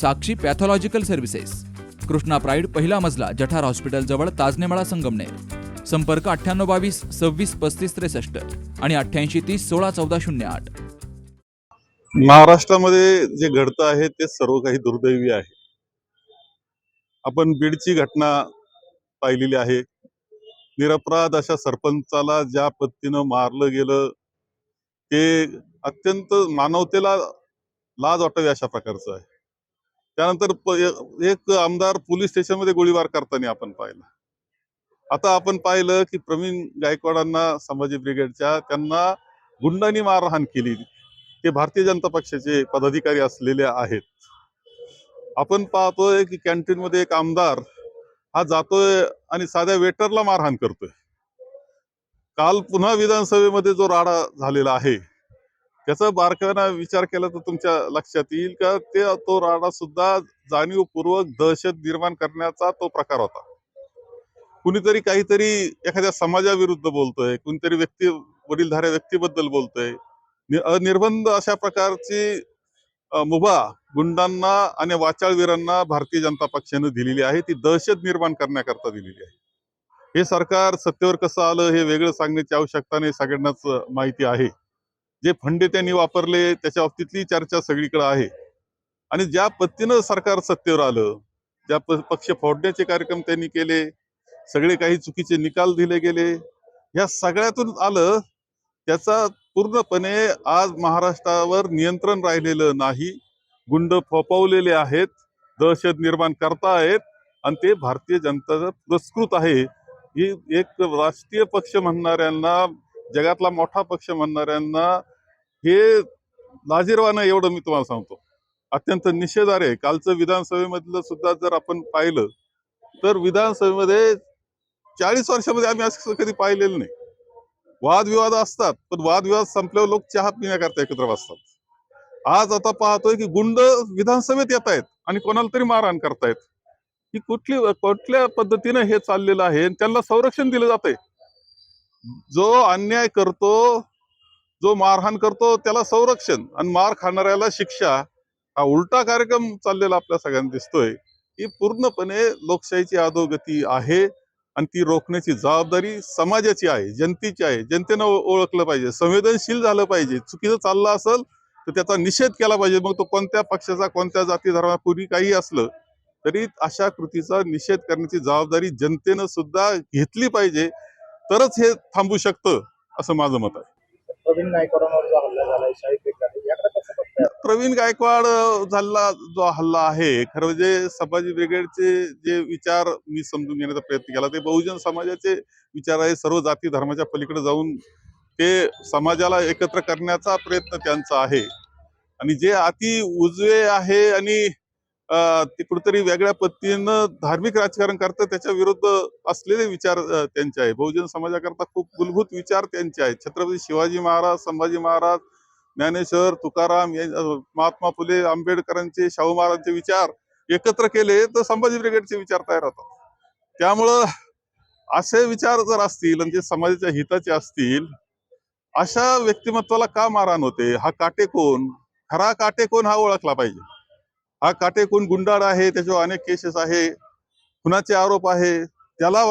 Sakshi pathological services. Krishna pride पहिला मजला जठार hospital जवळ ताजनेमाळा संगमनेर. संपर्क अठ्ठ्याण्णव बावीस सव्वीस पस्तीस त्रेसष्ट आणि अठ्ठ्याऐंशी तीस सोळा चौदा शून्य आठ. महाराष्ट्रामध्ये जे घडतं आहे ते सर्व काही दुर्दैवी आहे. आपण बीडची घटना पाहिलेली आहे. निरपराध अशा सरपंचाला ज्या पद्धतीनं मारलं गेलं ते अत्यंत मानवतेला लाज वाटावी अशा प्रकारचं आहे. त्यानंतर एक आमदार पोलीस स्टेशनमध्ये गोळीबार करताना आपण पाहिलं. आता आपण पाहिलं की प्रवीण गायकवाडांना संभाजी ब्रिगेडच्या त्यांना गुंडांनी मारहाण केली. ते भारतीय जनता पक्षाचे पदाधिकारी असलेले आहेत. आपण पाहतोय की कॅन्टीन मध्ये एक आमदार हा जातोय आणि साध्या वेटरला मारहाण करतोय. काल पुन्हा विधानसभेमध्ये जो राडा झालेला आहे त्याचा बारकाईनं विचार केला तर तुमच्या लक्षात येईल का? ते तो राडा सुद्धा जाणीवपूर्वक दहशत निर्माण करण्याचा तो प्रकार होता. कुणीतरी काहीतरी एखाद्या समाजाविरुद्ध बोलतोय कुणीतरी व्यक्ती वडीलधाऱ्या व्यक्तीबद्दल बोलतोय. अनिर्बंध अशा प्रकारची मुभा गुंडांना आणि वाचाळवीरांना भारतीय जनता पक्षाने दिलेली आहे. ती दहशत निर्माण करण्याकरता दिलेली आहे. हे सरकार सत्तेवर कसं आलं हे वेगळं सांगण्याची आवश्यकता नाही सगळ्यांनाच माहिती आहे. जे फंडे त्यांनी वापरले त्याच्या बाबतीतली चर्चा सगळीकडे आहे. आणि ज्या पद्धतीनं सरकार सत्तेवर आलं ज्या पक्ष फोडण्याचे कार्यक्रम त्यांनी केले सगळे काही चुकीचे निकाल दिले गेले या सगळ्यातून आलं त्याचा पूर्णपणे आज महाराष्ट्रावर नियंत्रण राहिलेलं नाही गुंड फोपवलेले आहेत दहशत निर्माण करतायत आणि ते भारतीय जनता पुरस्कृत आहे. ही एक राष्ट्रीय पक्ष म्हणणाऱ्यांना जगातला मोठा पक्ष म्हणणाऱ्यांना हे लाजीरवानं एवढं मी तुम्हाला सांगतो. अत्यंत निषेधार्ह आहे. कालचं विधानसभेमधलं सुद्धा जर आपण पाहिलं तर विधानसभेमध्ये चाळीस वर्षामध्ये आम्ही असं कधी पाहिलेलं नाही. वादविवाद असतात पण वादविवाद संपल्यावर लोक चहा पिण्याकरता एकत्र बसतात. आज आता पाहतोय की गुंड विधानसभेत येत आहेत आणि कोणाला तरी मारहाण करतायत. ही कुठली कुठल्या पद्धतीने हे चाललेलं आहे? आणि त्यांना संरक्षण दिलं जातंय. जो अन्याय करतो जो मारहाण करतो त्याला संरक्षण आणि मार खाणाऱ्याला शिक्षा हा उलटा कार्यक्रम चाललेला आपल्या सगळ्यांना दिसतोय. ही पूर्णपणे लोकशाहीची अधोगती आहे आणि ती रोखण्याची जबाबदारी समाजाची आहे जनतेची आहे. जनतेनं ओळखलं पाहिजे संवेदनशील झालं पाहिजे. चुकीचं चाललं असेल तर त्याचा निषेध केला पाहिजे. मग तो कोणत्या पक्षाचा कोणत्या जाती धर्मापूर्वी काही असलं तरी अशा कृतीचा निषेध करण्याची जबाबदारी जनतेनं सुद्धा घेतली पाहिजे. तरच हे थांबू शकतं असं माझं मत आहे. प्रवीण गायकवाडांवर जो हल्ला झालाय शाहिद बेगडाले याकडे कसं बघताय? प्रवीण गायकवाड झाला जो हल्ला आहे खरं म्हणजे संभाजी ब्रिगेडचे जे विचार मी समजून घेण्याचा प्रयत्न केला ते बहुजन समाजाचे विचार आहे सर्व जाती धर्माच्या पलीकडे जाऊन ते समाजाला एकत्र करण्याचा प्रयत्न त्यांचा आहे. आणि जे अति उजवे आहे आणि ते कुठेतरी वेगळ्या पद्धतीनं धार्मिक राजकारण करतात त्याच्या विरुद्ध असलेले विचार त्यांचे आहे. बहुजन समाजाकरता खूप मूलभूत विचार त्यांचे आहेत. छत्रपती शिवाजी महाराज संभाजी महाराज ज्ञानेश्वर तुकाराम महात्मा फुले आंबेडकरांचे शाहू महाराजांचे विचार एकत्र केले तर संभाजी ब्रिगेडचे विचार तयार होतात. त्यामुळं असे विचार जर असतील आणि जे समाजाच्या हिताचे असतील अशा व्यक्तिमत्वाला का मारहाण होते? हा काटे कोण खरा काटे कोण हा ओळखला पाहिजे. हा काटेकोन गुंडाळ आहे त्याच्यावर अनेक केसेस आहे. खुनाचे आरोप आहे. त्याला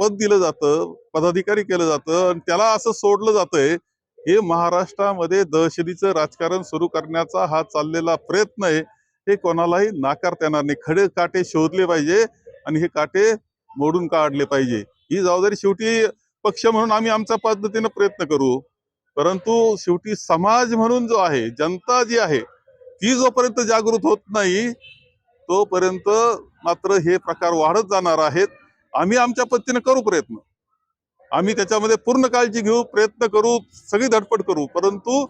पद दिलं जातं पदाधिकारी केलं जातं आणि त्याला असं सोडलं जातंय. हे महाराष्ट्रामध्ये दहशतीचं राजकारण सुरू करण्याचा हा चाललेला प्रयत्न आहे. हे कोणालाही नाकारता येणार नाही. खडे काटे शोधले पाहिजे आणि हे काटे मोडून काढले पाहिजे. ही जबाबदारी शेवटी पक्ष म्हणून आम्ही आमच्या पद्धतीनं प्रयत्न करू. परंतु शेवटी समाज म्हणून जो आहे जनता जी आहे ती जोपर्यंत जागृत होत नाही तोपर्यंत मात्र हे प्रकार वाढत जाणार आहेत. आम्ही आमच्या पद्धतीने करू प्रयत्न. आम्ही त्याच्यामध्ये पूर्ण काळजी घेऊ प्रयत्न करू सगळी धडपड करू. परंतु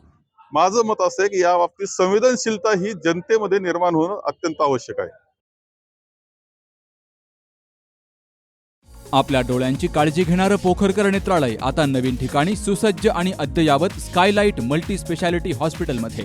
माझं मत असं आहे की या बाबतीत संवेदनशीलता ही जनतेमध्ये निर्माण होणं अत्यंत आवश्यक आहे. आपल्या डोळ्यांची काळजी घेणारं पोखरकर नेत्रालय आता नवीन ठिकाणी सुसज्ज आणि अद्ययावत स्कायलाइट मल्टी स्पेशालिटी हॉस्पिटलमध्ये.